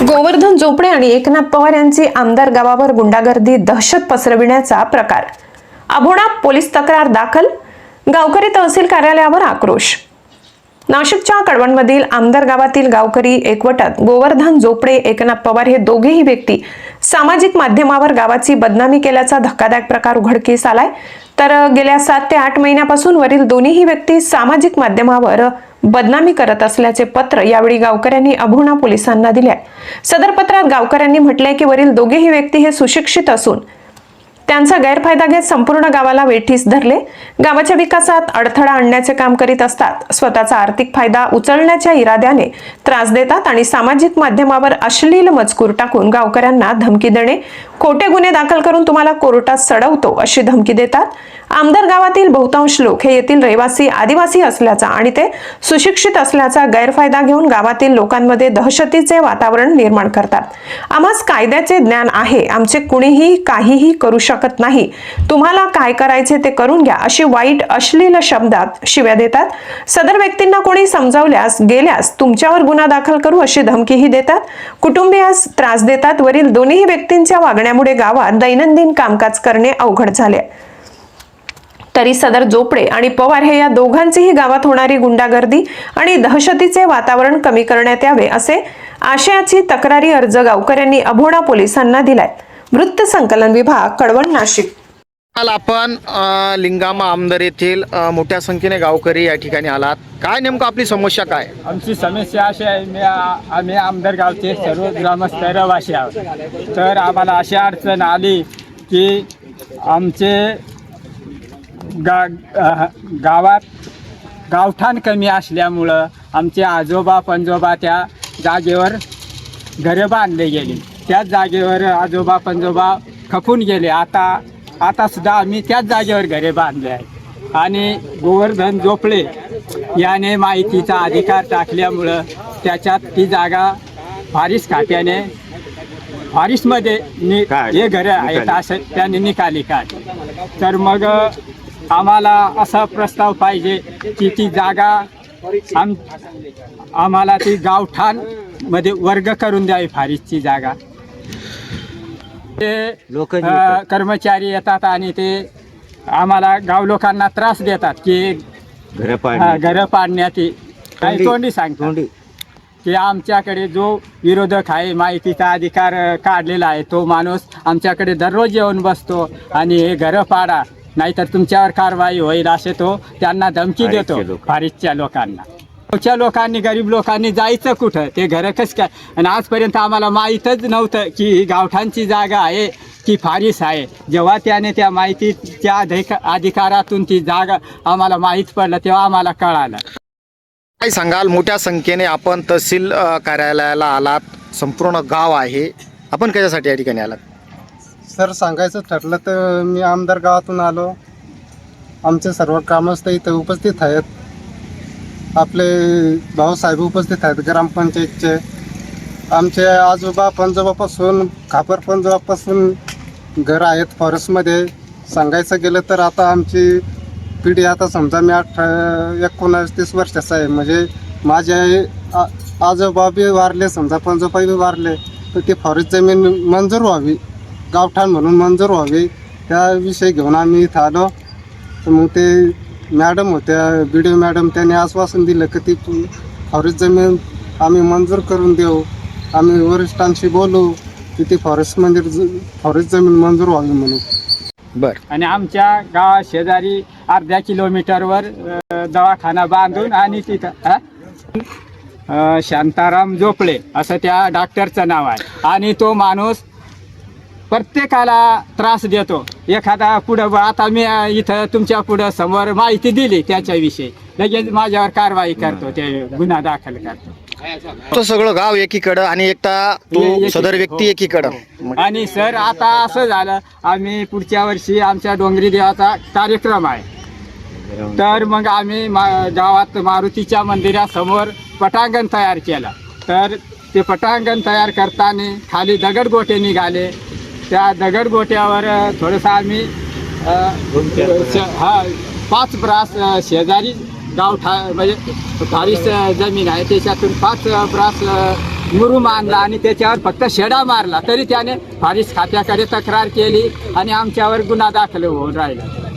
गोवर्धन झोपडे आणि एकनाथ पवार यांची आमदार गावावर गुंडागर्दी दहशत पसरविण्याचा प्रकार. अभोणा पोलीस तक्रार दाखल. गावकरी तहसील कार्यालयावर आक्रोश. नाशिकच्या कळवणमधील आमदार गावातील गावकरी एकवटात गोवर्धन झोपडे एकनाथ पवार हे दोघेही व्यक्ती सामाजिक माध्यमावर गावाची बदनामी केल्याचा धक्कादायक प्रकार उघडकीस आलाय. तर गेल्या सात ते आठ महिन्यापासून वरील दोन्हीही व्यक्ती सामाजिक माध्यमावर बदनामी करत असल्याचे पत्र यावेळी गावकऱ्यांनी अभुणा पोलिसांना दिले आहे सदर पत्रात गावकऱ्यांनी म्हटलंय की वरील दोघेही व्यक्ती हे सुशिक्षित असून त्यांचा गैरफायदा घेत संपूर्ण गावाला वेठीस धरले. गावाच्या विकासात अडथळा आणण्याचे काम करीत असतात. स्वतःचा आर्थिक फायदा उचलण्याच्या इराद्याने त्रास देतात आणि सामाजिक माध्यमावर अश्लील मजकूर टाकून गावकऱ्यांना धमकी देणे. खोटे गुन्हे दाखल करून तुम्हाला कोर्टात सडवतो अशी धमकी देतात. आमदार गावातील बहुतांश लोक हे येथील रहिवासी आदिवासी असल्याचा आणि ते सुशिक्षित असल्याचा गैरफायदा घेऊन गावातील लोकांमध्ये दहशतीचे वातावरण निर्माण करतात. आम्हास कायद्याचे ज्ञान आहे. आमचे कुणीही काहीही करू शकत नाही. तुम्हाला काय करायचे ते करून घ्या अशी वाईट अश्लील शब्दात शिव्या देतात. सदर व्यक्तींना कोणी समजावल्यास गेल्यास तुमच्यावर गुन्हा दाखल करू अशी धमकीही देतात. कुटुंबियास त्रास देतात. वरील दोन्ही व्यक्तींच्या वागण्यामुळे गावात दैनंदिन कामकाज करणे अवघड झाले. तरी सदर जोपडे आणि पवार हे या दोघांचीही गावात होणारी गुंडागर्दी आणि दहशतीचे वातावरण कमी करण्यात यावे असे आशयाची तक्रारी अर्ज गावकऱ्यांनी अभोणा पोलिसांना दिलाय. वृत्त संकलन विभाग कळवण नाशिक. काल आपण लिंगामा आमदार येथील मोठ्या संख्येने गावकरी या ठिकाणी आलात. काय नेमकं आपली समस्या काय? आमची समस्या अशी आहे मी आम्ही आमदार गावचे सर्व ग्रामस्थ रहिवासी आहोत. तर आम्हाला अशी अडचण आली की आमचे गा गावात गावठाण कमी असल्यामुळं आमचे आजोबा पंजोबा त्या जागेवर घरे बांधले गेले. त्याच जागेवर आजोबा पंजोबा खपून गेले. आता आता सुद्धा आम्ही त्याच जागेवर घरे बांधले आहे आणि गोवर्धन झोपळे याने माहितीचा अधिकार टाकल्यामुळं त्याच्यात ती जागा फारीस खात्याने फारीसमध्ये नि हे घरे आहेत असं त्याने निकाली काढ तर मग आम्हाला असा प्रस्ताव पाहिजे की ती जागा आम आम्हाला ती गावठाणमध्ये वर्ग करून द्यावी फारीसची जागा. ते अ, कर्मचारी येतात आणि ते आम्हाला गाव लोकांना त्रास देतात की घर घरं पाडण्यात काही तोंडी. सांगतो. की आमच्याकडे जो विरोधक आहे माहितीचा अधिकार काढलेला आहे तो माणूस आमच्याकडे दररोज येऊन बसतो आणि हे घरं पाडा. नाहीतर तुमच्यावर कारवाई होईल असे तो त्यांना धमकी देतो. फारीसच्या लोकांना. गावच्या लोकांनी गरीब लोकांनी जायचं कुठं? ते घरं कसं काय? आणि आजपर्यंत आम्हाला माहीतच नव्हतं की ही गावठांची जागा आहे ती फारीस आहे. जेव्हा त्याने त्या माहितीच्या अधिक अधिकारातून ती जागा आम्हाला माहीत पडलं तेव्हा आम्हाला कळालं. काय सांगाल? मोठ्या संख्येने आपण तहसील कार्यालयाला आलात. संपूर्ण गाव आहे. आपण कशासाठी या ठिकाणी आलात? सर सांगायचं ठरलं तर मी आमदार गावातून आलो. आमचे सर्व ग्रामस्थ इथं उपस्थित आहेत. आपले भाऊसाहेब उपस्थित आहेत ग्रामपंचायतचे. आमचे आजोबा पंजोबापासून खापर पंजोबापासून घर आहेत फॉरेस्टमध्ये. सांगायचं गेलं तर आता आमची पिढी आता समजा मी अठरा एकोणास तीस वर्षाचा आहे. म्हणजे माझे आ- आजोबा बी वारले समजा पंजोबा बी वारले तर ती फॉरेस्ट जमीन मंजूर व्हावी. गावठाण म्हणून मंजूर व्हावी. त्याविषयी घेऊन आम्ही इथं आलो. तर मग ते मॅडम होत्या बी डी मॅडम त्यांनी आश्वासन दिलं की ती फॉरेस्ट जमीन आम्ही मंजूर करून देऊ. आम्ही वरिष्ठांशी बोलू की ती फॉरेस्ट मंदिर फॉरेस्ट जमीन मंजूर व्हावी म्हणून. बर. आणि आमच्या गावा शेजारी अर्ध्या किलोमीटरवर दवाखाना बांधून आणि तिथं शांताराम जोपळे असं त्या डॉक्टरचं नाव आहे. आणि तो माणूस प्रत्येकाला त्रास देतो. एखादा पुढं आता मी इथं तुमच्या पुढं समोर माहिती दिली त्याच्याविषयी. लगेच माझ्यावर कारवाई करतो ते गुन्हा दाखल करतो. तो सगळं गाव एकीकडं आणि एकटा हे तो एकी- सदर व्यक्ती हो, एकीकडं. आणि सर आता असं झालं आम्ही पुढच्या वर्षी आमच्या डोंगरी देवाचा कार्यक्रम आहे. तर मग आम्ही मा गावात मारुतीच्या मंदिरासमोर पटांगण तयार केलं. तर ते पटांगण तयार करताना खाली दगडगोटे निघाले. त्या दगडगोट्यावर थोडंसं आम्ही हा पाच ब्रास शेजारी गाव ठा म्हणजे फारीस अ, जमीन आहे. त्याच्यातून पाच ब्रास अ, मुरुम आणला आणि त्याच्यावर फक्त शेडा मारला. तरी त्याने फारीस खात्याकडे तक्रार केली आणि आमच्यावर गुन्हा दाखल होऊन राहिला.